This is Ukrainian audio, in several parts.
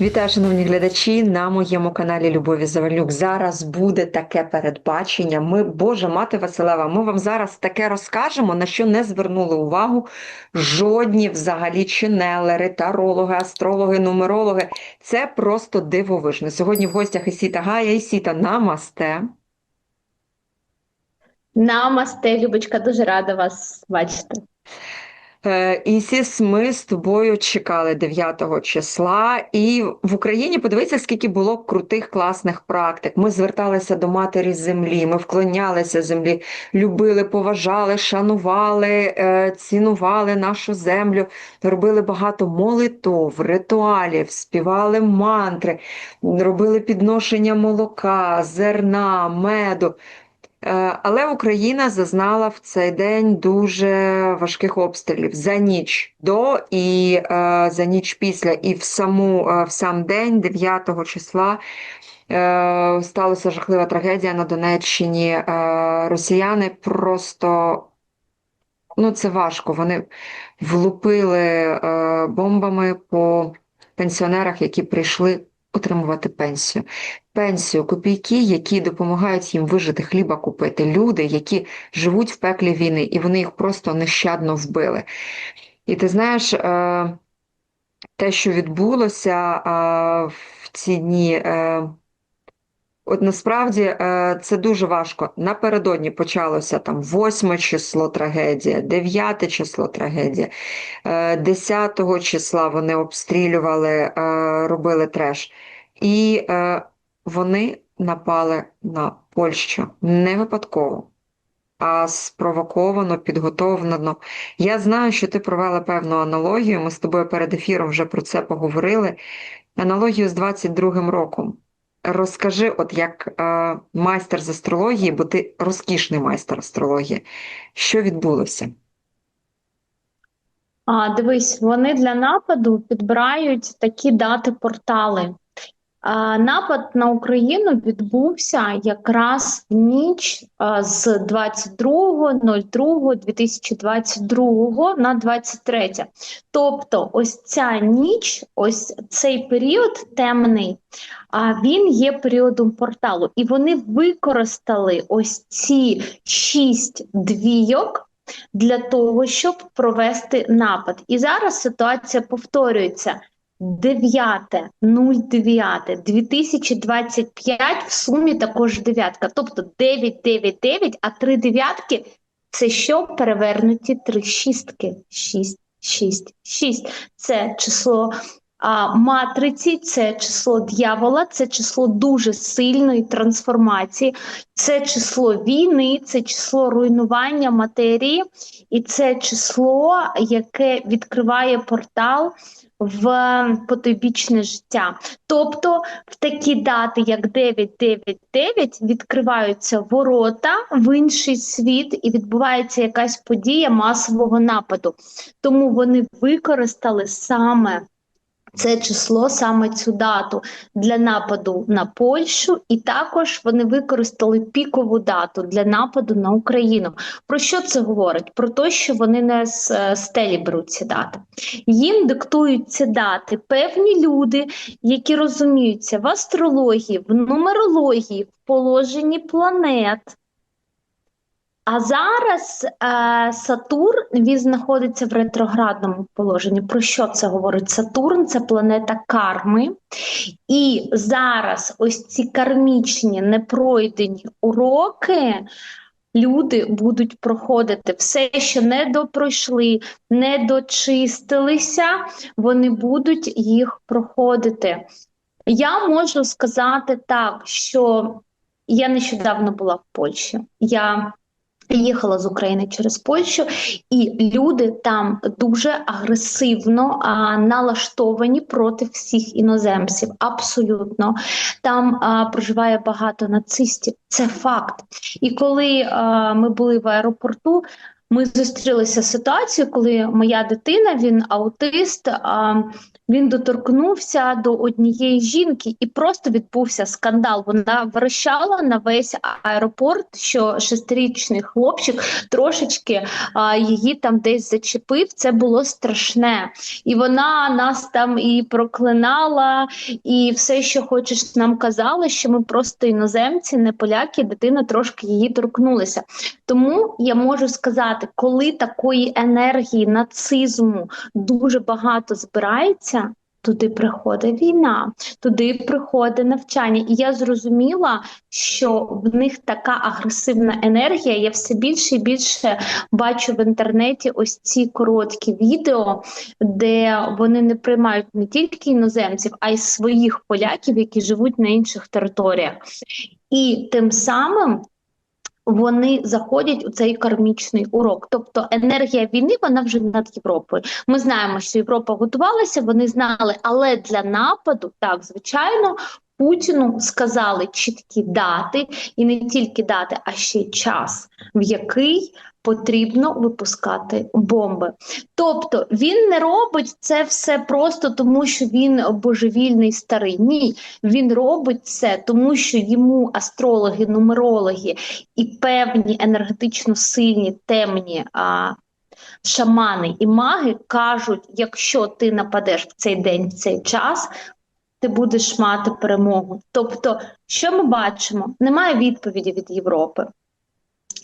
Вітаю, шановні глядачі на моєму каналі Любові Завальнюк. Зараз буде таке передбачення. Ми, Боже, мати Василева, ми вам зараз таке розкажемо, на що не звернули увагу жодні взагалі чинелери, тарологи, астрологи, нумерологи. Це просто дивовижно. Сьогодні в гостях Ісіта Гая. Ісіта, намасте. Намасте, Любочка, дуже рада вас бачити. Е, Ісіс, ми з тобою чекали 9 числа, і в Україні подивися, скільки було крутих класних практик. Ми зверталися до матері землі, ми вклонялися землі, любили, поважали, шанували, е, цінували нашу землю, робили багато молитов, ритуалів, співали мантри, робили підношення молока, зерна, меду. Е, Але Україна зазнала в цей день дуже важких обстрілів за ніч до і е, за ніч після, і в саму е, в сам день, 9 числа, сталася жахлива трагедія на Донеччині. Росіяни просто ну це важко. Вони влупили бомбами по пенсіонерах, які прийшли отримувати пенсію. Пенсію, копійки, які допомагають їм вижити хліба купити. Люди, які живуть в пеклі війни, і вони їх просто нещадно вбили. І ти знаєш, е, те, що відбулося е, в ці дні. е, От насправді це дуже важко. Напередодні почалося там 8 число трагедія, 9 число трагедія, е, 10 числа вони обстрілювали, робили треш. І вони напали на Польщу не випадково, а спровоковано, підготовлено. Я знаю, що ти провела певну аналогію. Ми з тобою перед ефіром вже про це поговорили. Аналогію з 22-м роком. Розкажи, от як е, майстер з астрології, бо ти розкішний майстер астрології, що відбулося? А, дивись, вони для нападу підбирають такі дати портали. Напад на Україну відбувся якраз в ніч з 22.02.2022 на 23. Тобто, ось ця ніч, ось цей період темний, а він є періодом порталу. І вони використали ось ці шість двійок для того, щоб провести напад. І зараз ситуація повторюється. 9.09.2025 в сумі також дев'ятка. Тобто 999, а три дев'ятки це що? Перевернуті три шістки. 6, 6, 6. Це число а, матриці, це число дьявола, це число дуже сильної трансформації, це число війни, це число руйнування матерії, і це число, яке відкриває портал в потойбічне життя. Тобто в такі дати, як 999, відкриваються ворота в інший світ і відбувається якась подія масового нападу. Тому вони використали саме це число, саме цю дату для нападу на Польщу, і також вони використали пікову дату для нападу на Україну. Про що це говорить? Про те, що вони не з е, стелі беруть ці дати. Їм диктують ці дати певні люди, які розуміються в астрології, в нумерології, в положенні планет. А зараз е, Сатурн він знаходиться в ретроградному положенні. Про що це говорить? Сатурн це планета карми, і зараз ось ці кармічні непройдені уроки. Люди будуть проходити все, що не допройшли, не дочистилися, вони будуть їх проходити. Я можу сказати так, що я нещодавно була в Польщі. Я Їхала з України через Польщу, і люди там дуже агресивно а, налаштовані проти всіх іноземців. Абсолютно там а, проживає багато нацистів. Це факт. І коли а, ми були в аеропорту, ми зустрілися з ситуацією, коли моя дитина, він аутист. Він доторкнувся до однієї жінки, і просто відбувся скандал. Вона верещала на весь аеропорт, що шестирічний хлопчик трошечки її там десь зачепив. Це було страшне. І вона нас там і проклинала, і все, що хочеш, нам казала, що ми просто іноземці, не поляки, дитина трошки її торкнулася. Тому я можу сказати, коли такої енергії нацизму дуже багато збирається. Туди приходить війна, туди приходить навчання, і я зрозуміла, що в них така агресивна енергія. Я все більше і більше бачу в інтернеті ось ці короткі відео, де вони не приймають не тільки іноземців, а й своїх поляків, які живуть на інших територіях, і тим самим вони заходять у цей кармічний урок. Тобто енергія війни вона вже над Європою. Ми знаємо, що Європа готувалася, вони знали, але для нападу, так звичайно. Путіну сказали чіткі дати, і не тільки дати, а ще й час, в який потрібно випускати бомби. Тобто він не робить це все просто тому, що він божевільний старий. Ні, він робить це тому, що йому астрологи, нумерологи і певні енергетично сильні темні. А, Шамани і маги кажуть, якщо ти нападеш в цей день, в цей час, ти будеш мати перемогу. Тобто, що ми бачимо? Немає відповіді від Європи.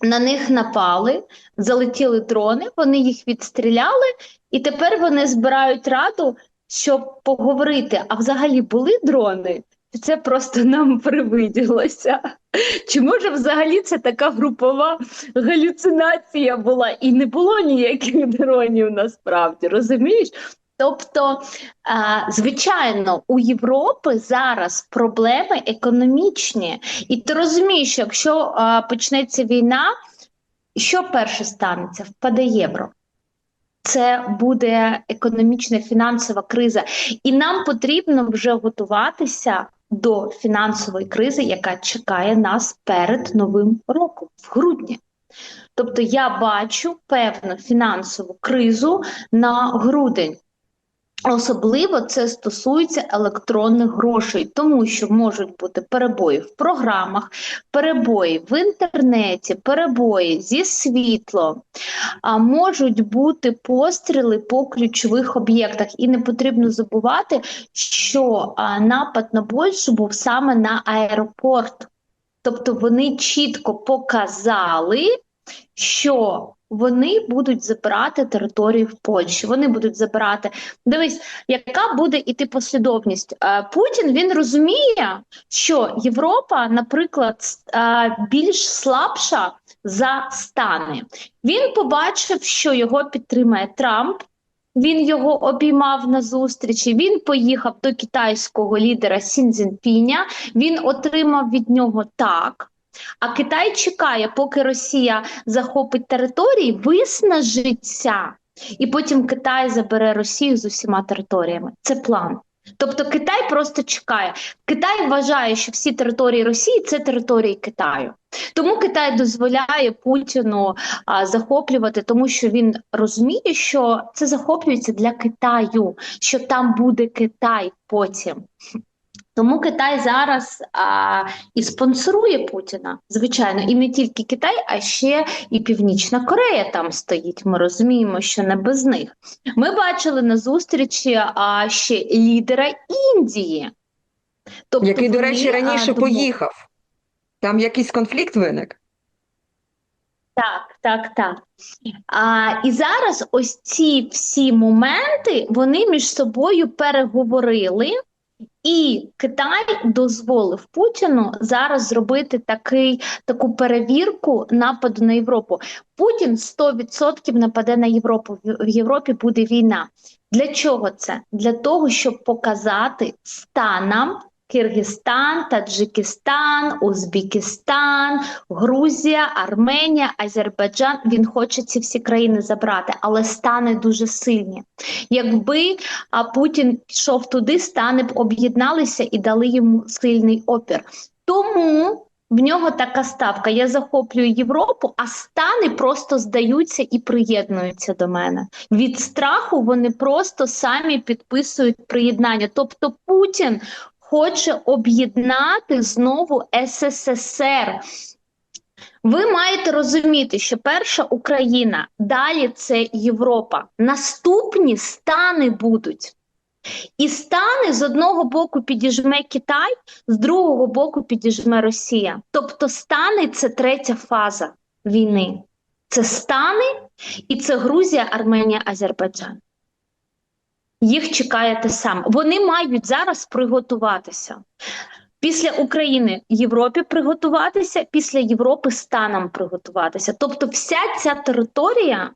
На них напали, залетіли дрони, вони їх відстріляли, і тепер вони збирають раду, щоб поговорити. А взагалі були дрони? Це просто нам привиділося? Чи може взагалі це така групова галюцинація була і не було ніяких дронів насправді, розумієш? Тобто, звичайно, у Європи зараз проблеми економічні, і ти розумієш, що якщо почнеться війна, що перше станеться? Впаде євро. Це буде економічна фінансова криза, і нам потрібно вже готуватися до фінансової кризи, яка чекає нас перед новим роком в грудні. Тобто я бачу певну фінансову кризу на грудень. Особливо це стосується електронних грошей, тому що можуть бути перебої в програмах, перебої в інтернеті, перебої зі світлом, а можуть бути постріли по ключових об'єктах. І не потрібно забувати, що напад на Польщу був саме на аеропорт. Тобто вони чітко показали, що вони будуть забирати територію в Польщі. Вони будуть забирати. Дивись, яка буде іти послідовність? Е, Путін він розуміє, що Європа, наприклад, е, більш слабша за стани. Він побачив, що його підтримає Трамп. Він його обіймав на зустрічі. Він поїхав до китайського лідера Сінзінпіня. Він отримав від нього так. А Китай чекає, поки Росія захопить території, виснажиться, і потім Китай забере Росію з усіма територіями. Це план. Тобто Китай просто чекає. Китай вважає, що всі території Росії це території Китаю. Тому Китай дозволяє Путіну а, захоплювати, тому що він розуміє, що це захоплюється для Китаю, що там буде Китай потім. Тому Китай зараз а, і спонсорує Путіна, звичайно, і не тільки Китай, а ще і Північна Корея там стоїть. Ми розуміємо, що не без них. Ми бачили на зустрічі а, ще лідера Індії, тобто який, до речі, раніше а, поїхав. Там якийсь конфлікт виник. Так, так, так. А, І зараз ось ці всі моменти вони між собою переговорили. І Китай дозволив Путіну зараз зробити такий таку перевірку нападу на Європу. Путін 100% нападе на Європу. В Європі буде війна. Для чого це? Для того, щоб показати станам Киргизстан, Таджикистан, Узбекистан, Грузія, Арменія, Азербайджан. Він хоче ці всі країни забрати, але стани дуже сильні. Якби Путін пішов туди, стани б об'єдналися і дали йому сильний опір. Тому В нього така ставка. Я захоплюю Європу, а стани просто здаються і приєднуються до мене. Від страху вони просто самі підписують приєднання. Тобто Путін хоче об'єднати знову СССР. Ви маєте розуміти, що перша Україна, далі це Європа. Наступні стани будуть. І стани з одного боку підіжме Китай, з другого боку підіжме Росія. Тобто стани це третя фаза війни. Це стани і це Грузія, Арменія, Азербайджан. Їх чекає те саме. Вони мають зараз приготуватися. Після України Європі приготуватися, після Європи станам приготуватися. Тобто, вся ця територія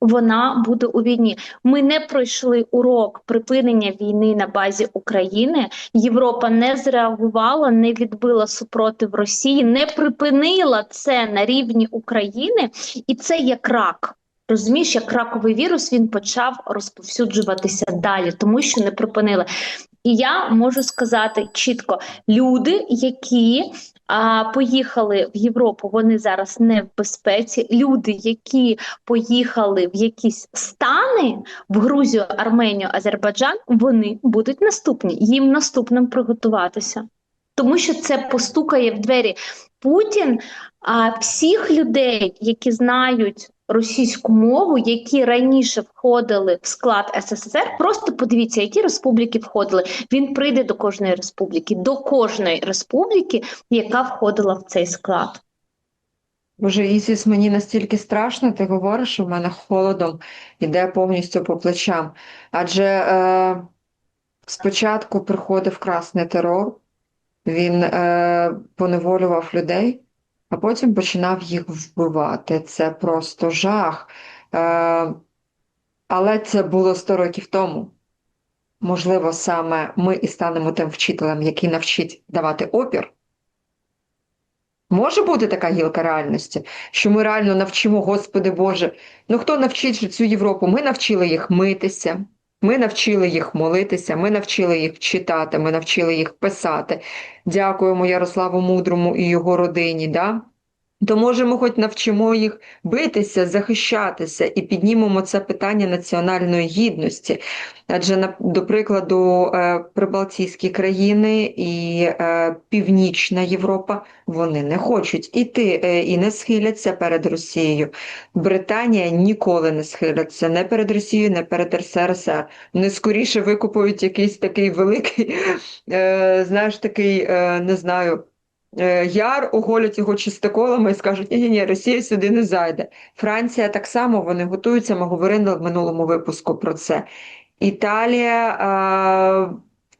вона буде у війні. Ми не пройшли урок припинення війни на базі України. Європа не зреагувала, не відбила супротив Росії, не припинила це на рівні України, і це як рак. Розумієш, як раковий вірус він почав розповсюджуватися далі, тому що не припинили. І я можу сказати чітко: люди, які а, поїхали в Європу, вони зараз не в безпеці. Люди, які поїхали в якісь стани в Грузію, Арменію, Азербайджан, вони будуть наступні. Їм наступним приготуватися, тому що це постукає в двері. Путін а, всіх людей, які знають російську мову, які раніше входили в склад СССР, просто подивіться, які республіки входили. Він прийде до кожної республіки, до кожної республіки, яка входила в цей склад. Боже, Ісіс, мені настільки страшно, ти говориш, що в мене холодом іде повністю по плечам. Адже е, спочатку приходив красний терор, він е, поневолював людей, а потім починав їх вбивати. Це просто жах. Е, але це було 100 років тому. Можливо, саме ми і станемо тим вчителем, який навчить давати опір. Може бути така гілка реальності, що ми реально навчимо, Господи Боже. Ну хто навчить цю Європу? Ми навчили їх митися, ми навчили їх молитися, ми навчили їх читати, ми навчили їх писати. Дякуємо Ярославу Мудрому і його родині. Да? То може ми хоч навчимо їх битися, захищатися і піднімемо це питання національної гідності. Адже, до прикладу, е, прибалтійські країни і е, Північна Європа вони не хочуть іти е, і не схиляться перед Росією. Британія ніколи не схиляться не перед Росією, не перед РСРСР. Вони скоріше викупують якийсь такий великий, знаєш, такий, не знаю. Е, Яр оголять його чистоколами і скажуть, ні, ні, ні, Росія сюди не зайде. Франція так само вони готуються. Ми говорили в минулому випуску про це. Італія, е,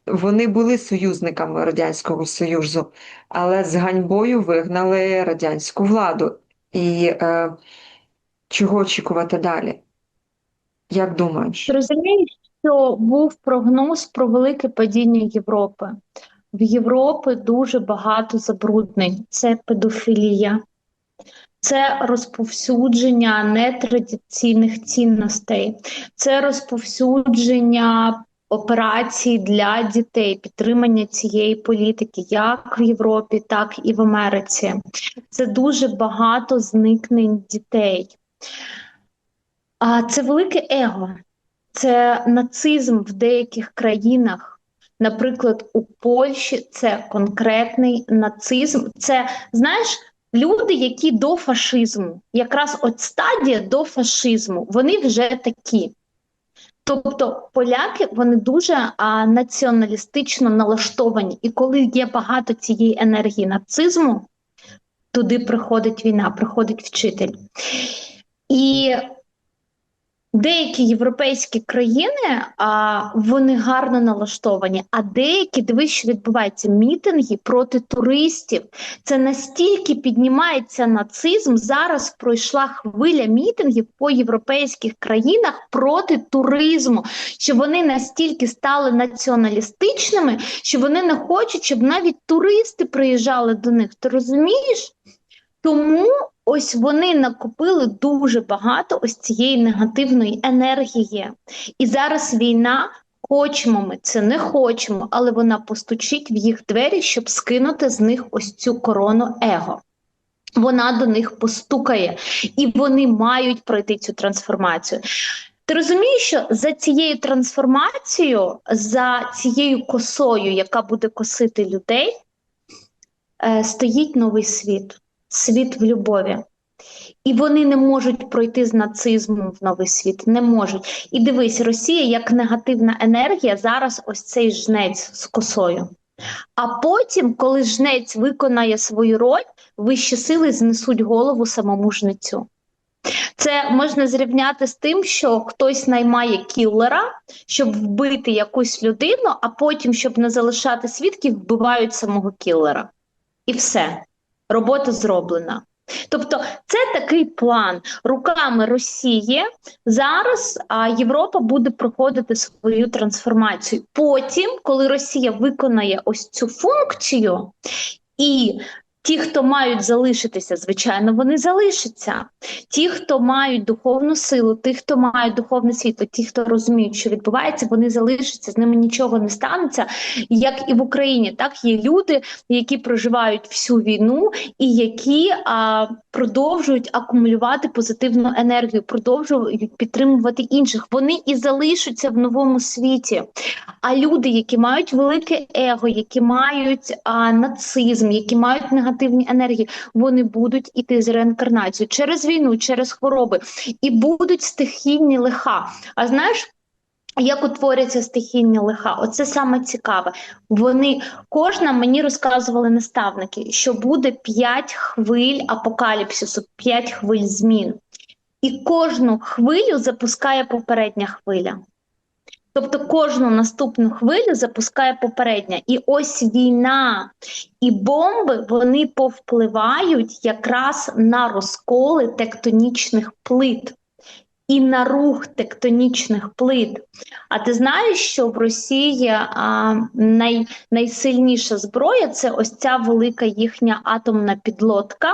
вони були союзниками Радянського Союзу, але з ганьбою вигнали радянську владу. І е, чого очікувати далі? Як думаєш? Розумієш, що був прогноз про велике падіння Європи. В Європі дуже багато забруднень. Це педофілія, це розповсюдження нетрадиційних цінностей, це розповсюдження операцій для дітей, підтримання цієї політики, як в Європі, так і в Америці. Це дуже багато зникнень дітей. А це велике его. Це нацизм в деяких країнах. Наприклад, у Польщі це конкретний нацизм. Це знаєш, люди, які до фашизму, якраз от стадія до фашизму, вони вже такі. Тобто поляки вони дуже а, націоналістично налаштовані, і коли є багато цієї енергії нацизму, туди приходить війна, приходить вчитель. І Деякі європейські країни а, вони гарно налаштовані, а деякі дивись, що відбувається мітинги проти туристів. Це настільки піднімається нацизм. Зараз пройшла хвиля мітингів по європейських країнах проти туризму, що вони настільки стали націоналістичними, що вони не хочуть, щоб навіть туристи приїжджали до них. Ти розумієш? Тому ось вони накопили дуже багато ось цієї негативної енергії. І зараз війна хочемо ми це не хочемо, але вона постучить в їх двері, щоб скинути з них ось цю корону его. Вона до них постукає, і вони мають пройти цю трансформацію. Ти розумієш, що за цією трансформацією, за цією косою, яка буде косити людей, е, стоїть новий світ, світ в любові. І вони не можуть пройти з нацизмом в новий світ, не можуть. І дивись, Росія як негативна енергія зараз ось цей жнець з косою. А потім, коли жнець виконає свою роль, вищі сили знесуть голову самому жнецю. Це можна зрівняти з тим, що хтось наймає кіллера, щоб вбити якусь людину, а потім, щоб не залишати свідків, вбивають самого кіллера. І все, робота зроблена. Тобто це такий план руками Росії. Зараз а, Європа буде проходити свою трансформацію. Потім, коли Росія виконає ось цю функцію, і ті, хто мають залишитися, звичайно, вони залишаться. Ті, хто мають духовну силу, ті, хто мають духовне світло, ті, хто розуміють, що відбувається, вони залишаться, з ними нічого не станеться. Як і в Україні, так є люди, які проживають всю війну і які а, продовжують акумулювати позитивну енергію, продовжують підтримувати інших. Вони і залишаться в новому світі. А люди, які мають велике его, які мають а, нацизм, які мають негативні енергії, вони будуть іти з реінкарнацією через війну, через хвороби і будуть стихійні лиха. А знаєш? Як утворюються стихійні лиха? Оце саме цікаве. Вони кожна мені розказували наставники, що буде п'ять хвиль апокаліпсису, п'ять хвиль змін, і кожну хвилю запускає попередня хвиля. Тобто кожну наступну хвилю запускає попередня. І ось війна і бомби вони повпливають якраз на розколи тектонічних плит і на рух тектонічних плит. А ти знаєш, що в Росії а, най, найсильніша зброя це ось ця велика їхня атомна підлодка,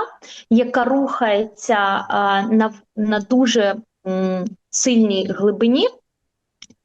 яка рухається а, на, на дуже м, сильній глибині.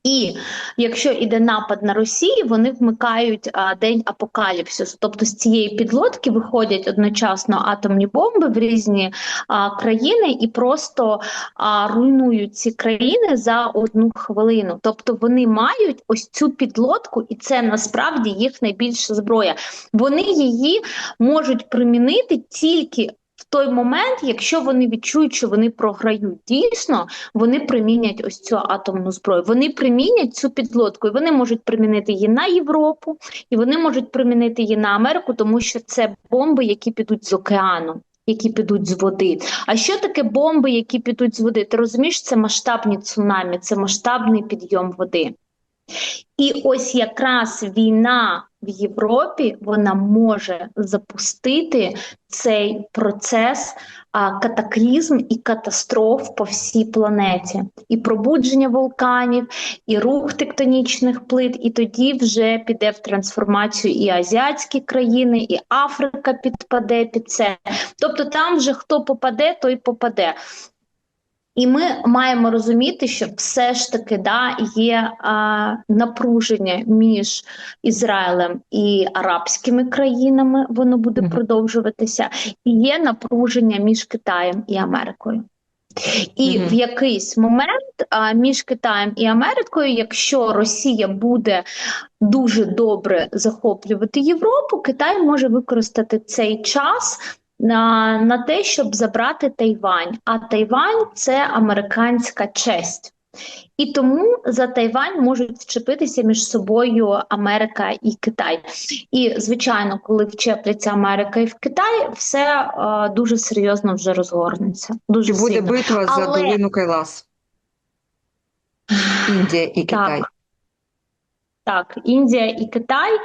І якщо йде напад на Росію, вони вмикають а, день апокаліпсису. Тобто з цієї підлодки виходять одночасно атомні бомби в різні а, країни і просто а, руйнують ці країни за одну хвилину. Тобто вони мають ось цю підлодку, і це насправді їх найбільша зброя. Вони її можуть примінити тільки той момент, якщо вони відчують, що вони програють, дійсно вони примінять ось цю атомну зброю. Вони примінять цю підлодку, і вони можуть примінити її на Європу, і вони можуть примінити її на Америку, тому що це бомби, які підуть з океану. Які підуть з води. А що таке бомби, які підуть з води? Ти розумієш, це масштабні цунамі, це масштабний підйом води. І ось якраз війна в Європі вона може запустити цей процес а, катаклізм і катастроф по всій планеті, і пробудження вулканів, і рух тектонічних плит, і тоді вже піде в трансформацію і азіатські країни, і Африка підпаде під це. Тобто, там вже хто попаде, той попаде. І ми маємо розуміти, що все ж таки да, є а, напруження між Ізраїлем і арабськими країнами, воно буде продовжуватися, і є напруження між Китаєм і Америкою. І Мгм. в якийсь момент а, між Китаєм і Америкою, якщо Росія буде дуже добре захоплювати Європу, Китай може використати цей час на, на те, щоб забрати Тайвань. А Тайвань це американська честь. І тому за Тайвань можуть вчепитися між собою Америка і Китай. І звичайно, коли вчепляться Америка і в Китай, все е, дуже серйозно вже розгорнеться. Дуже Чи буде сильно. битва за Але- долину Кайлас? Індія і Китай. Так. Так, Індія і Китай.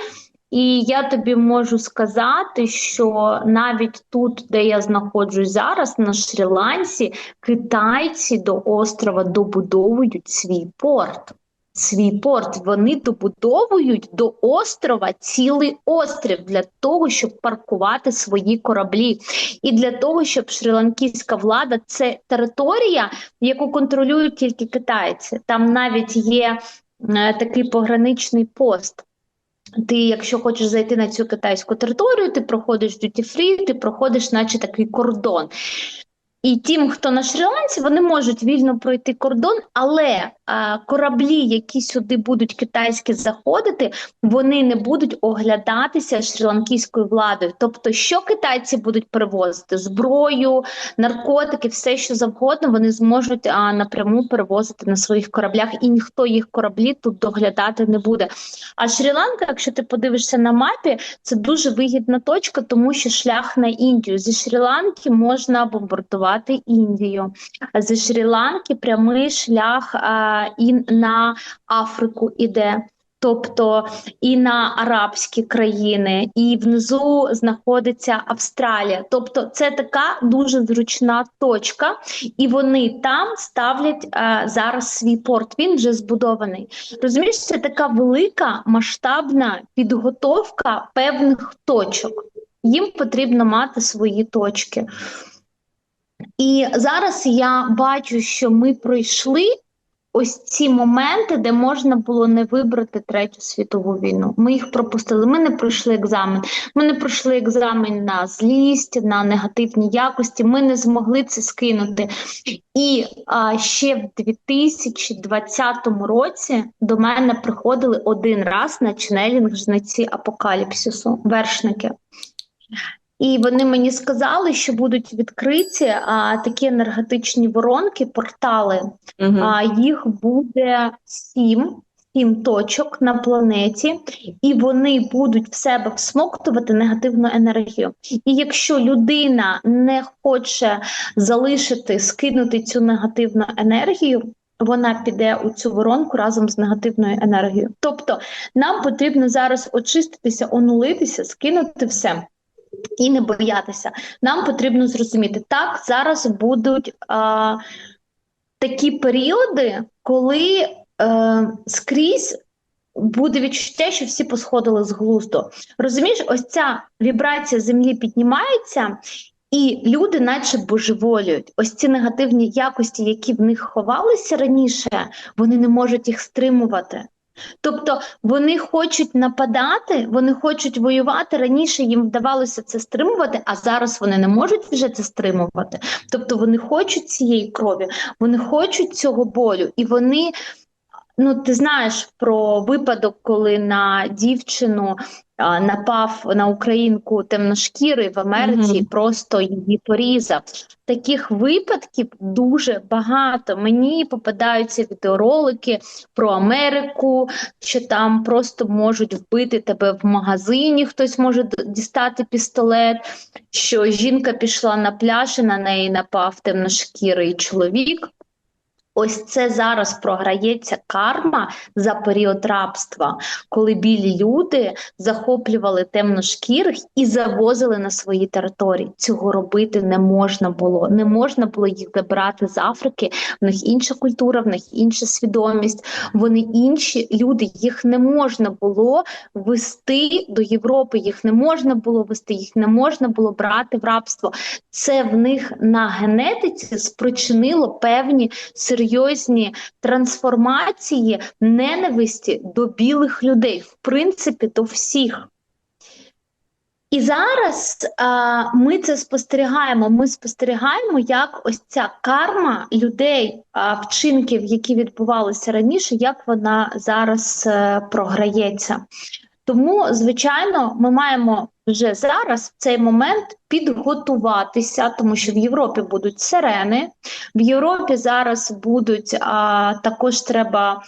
І я тобі можу сказати, що навіть тут, де я знаходжусь зараз, на Шрі-Ланці, китайці до острова добудовують свій порт. Свій порт вони добудовують до острова цілий острів для того, щоб паркувати свої кораблі, і для того, щоб шрі-ланкійська влада це територія, яку контролюють тільки китайці. Там навіть є е, такий пограничний пост. Ти, якщо хочеш зайти на цю китайську територію, ти проходиш duty free, ти проходиш, наче такий кордон. І тим, хто на Шрі-Ланці, вони можуть вільно пройти кордон, але а, кораблі, які сюди будуть китайські заходити, вони не будуть оглядатися шрі-ланкійською владою. Тобто, що китайці будуть перевозити? Зброю, наркотики, все що завгодно, вони зможуть а, напряму перевозити на своїх кораблях, і ніхто їх кораблі тут доглядати не буде. А Шрі-Ланка, якщо ти подивишся на мапі, це дуже вигідна точка, тому що шлях на Індію зі Шрі-Ланки можна бомбардувати Індію. А зі Шрі-Ланки прямий шлях і на Африку іде. Тобто і на арабські країни, і внизу знаходиться Австралія. Тобто, це така дуже зручна точка, і вони там ставлять е, зараз свій порт. Він вже збудований. Розумієш, це така велика масштабна підготовка певних точок. Їм потрібно мати свої точки. І зараз я бачу, що ми пройшли ось ці моменти, де можна було не вибрати третю світову війну. Ми їх пропустили. Ми не пройшли екзамен. Ми не пройшли екзамен на злість, на негативні якості. Ми не змогли це скинути. І а, ще в 2020 році до мене приходили один раз на ченелінг жниці апокаліпсису, вершники. І вони мені сказали, що будуть відкриті а, такі енергетичні воронки, портали. Угу. А, їх буде сім, сім точок на планеті, і вони будуть в себе всмоктувати негативну енергію. І якщо людина не хоче залишити, скинути цю негативну енергію. Вона піде у цю воронку разом з негативною енергією. Тобто нам потрібно зараз очиститися, онулитися, скинути все і не боятися. Нам потрібно зрозуміти, так зараз будуть а, такі періоди, коли е, скрізь буде відчуття, що всі посходили з глузду. Розумієш, ось ця вібрація землі піднімається. І люди, наче божеволюють, ось ці негативні якості, які в них ховалися раніше, вони не можуть їх стримувати. Тобто вони хочуть нападати, вони хочуть воювати. Раніше їм вдавалося це стримувати, а зараз вони не можуть вже це стримувати. Тобто вони хочуть цієї крові, вони хочуть цього болю, і вони. Ну, ти знаєш про випадок, коли на дівчину а, напав на українку темношкірий в Америці, Мгм. і просто її порізав. Таких випадків дуже багато. Мені попадаються відеоролики про Америку, що там просто можуть вбити тебе в магазині, хтось може дістати пістолет, що жінка пішла на пляж і на неї напав темношкірий чоловік. Ось це зараз програється карма за період рабства, коли білі люди захоплювали темношкірих і завозили на свої території. Цього робити не можна було. Не можна було їх забирати з Африки. В них інша культура, в них інша свідомість. Вони інші люди. Їх не можна було вести до Європи. Їх не можна було вести, їх не можна було брати в рабство. Це в них на генетиці спричинило певні серйозні трансформації ненависті до білих людей, в принципі, до всіх. І зараз а, ми це спостерігаємо. Ми спостерігаємо, як ось ця карма людей, а, вчинків, які відбувалися раніше, як вона зараз е, програється. Тому, звичайно, ми маємо вже зараз в цей момент підготуватися, тому що в Європі будуть сирени, в Європі зараз будуть а, також треба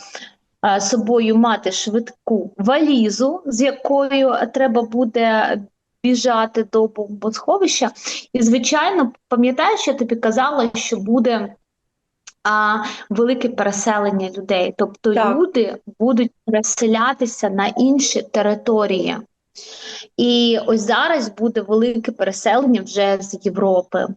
а, собою мати швидку валізу, з якою треба буде біжати до бомбосховища. І, звичайно, пам'ятаєш, я тобі казала, що буде. А велике переселення людей, тобто Так. люди будуть переселятися на інші території. І ось зараз буде велике переселення вже з Європи.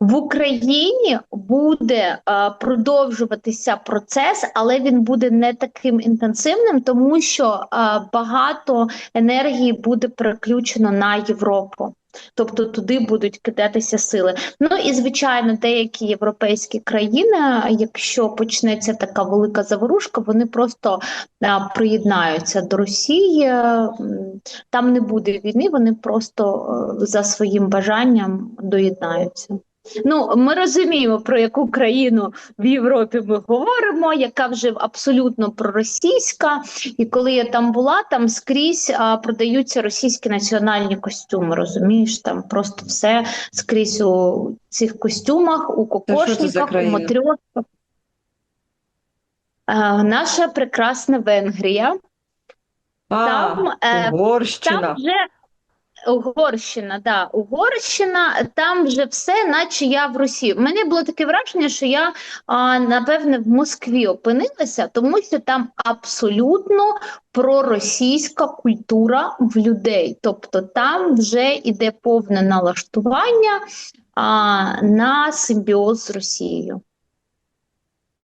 В Україні буде е, продовжуватися процес, але він буде не таким інтенсивним, тому що е, багато енергії буде переключено на Європу. Тобто туди будуть кидатися сили. Ну і звичайно, деякі європейські країни, якщо почнеться така велика заворушка, вони просто приєднаються до Росії. Там не буде війни, вони просто е, за своїм бажанням доєднаються. Ну, ми розуміємо, про яку країну в Європі ми говоримо, яка вже абсолютно проросійська. І коли я там була, там скрізь а, продаються російські національні костюми. Розумієш, там просто все скрізь у цих костюмах, у кокошниках, у матрьошках. А, наша прекрасна Венгрія. А, Там, е, Угорщина. Там вже Угорщина, да, Угорщина, там вже все, наче я в Росії. У мене було таке враження, що я а, напевне в Москві опинилася, тому що там абсолютно проросійська культура в людей. Тобто там вже іде повне налаштування а, на симбіоз з Росією.